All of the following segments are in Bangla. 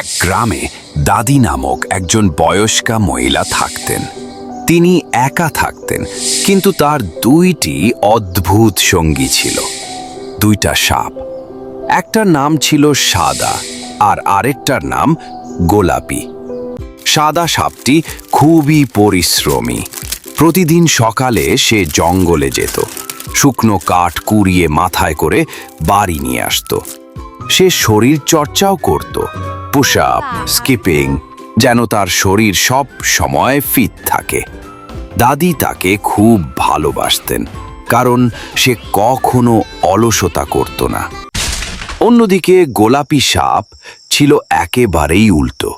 এক গ্রামে দাদি নামক একজন বয়স্কা মহিলা থাকতেন। তিনি একা থাকতেন, কিন্তু তার দুইটি অদ্ভুত সঙ্গী ছিল। দুইটা সাপ। একটার নাম ছিল সাদা আর আরেকটার নাম গোলাপি। সাদা সাপটি খুবই পরিশ্রমী। প্রতিদিন সকালে সে জঙ্গলে যেত। শুকনো কাঠ কুড়িয়ে মাথায় করে বাড়ি নিয়ে আসতো। সে শরীর চর্চাও করত। পুশ আপ স্কিপিং যেন তার শরীর সব সময় ফিট থাকে। দাদি তাকে খুব ভালোবাসতেন, কারণ সে কখনো অলসতা করত না। অন্যদিকে গোলাপি সাপ ছিল একেবারেই উল্টো।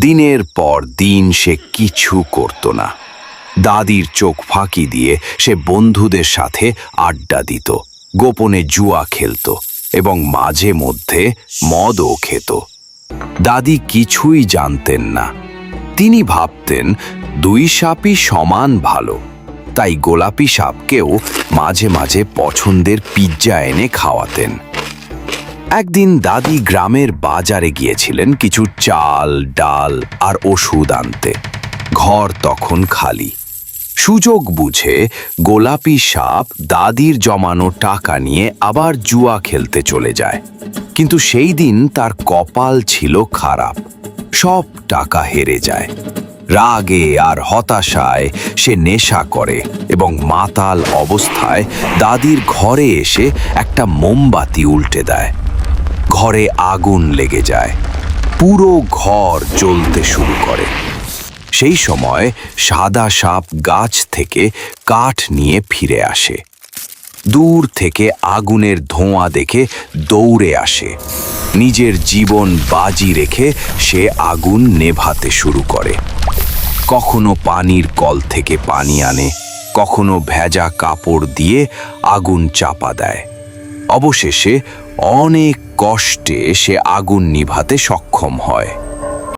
দিনের পর দিন সে কিছু করত না। দাদির চোখ ফাঁকি দিয়ে সে বন্ধুদের সাথে আড্ডা দিত, গোপনে জুয়া খেলত এবং মাঝে মধ্যে মদও খেত। দাদি কিছুই জানতেন না। তিনি ভাবতেন, দুই সাপই সমান ভালো। তাই গোলাপি সাপকেও মাঝে মাঝে পছন্দের পিৎজা এনে খাওয়াতেন। একদিন দাদি গ্রামের বাজারে গিয়েছিলেন কিছু চাল, ডাল আর ওষুধ আনতে। ঘর তখন খালি। সুযোগ বুঝে গোলাপি সাপ দাদির জমানো টাকা নিয়ে আবার জুয়া খেলতে চলে যায়। কিন্তু সেই দিন তার কপাল ছিল খারাপ। সব টাকা হেরে যায়। রাগে আর হতাশায় সে নেশা করে এবং মাতাল অবস্থায় দাদির ঘরে এসে একটা মোমবাতি উল্টে দেয়। ঘরে আগুন লেগে যায়। পুরো ঘর জ্বলতে শুরু করে। সেই সময় সাদা সাপ গাছ থেকে কাঠ নিয়ে ফিরে আসে। দূর থেকে আগুনের ধোঁয়া দেখে দৌড়ে আসে। নিজের জীবন বাজি রেখে সে আগুন নেভাতে শুরু করে। কখনো পানির কল থেকে পানি আনে, কখনো ভেজা কাপড় দিয়ে আগুন চাপা দেয়। অবশেষে অনেক কষ্টে সে আগুন নিভাতে সক্ষম হয়।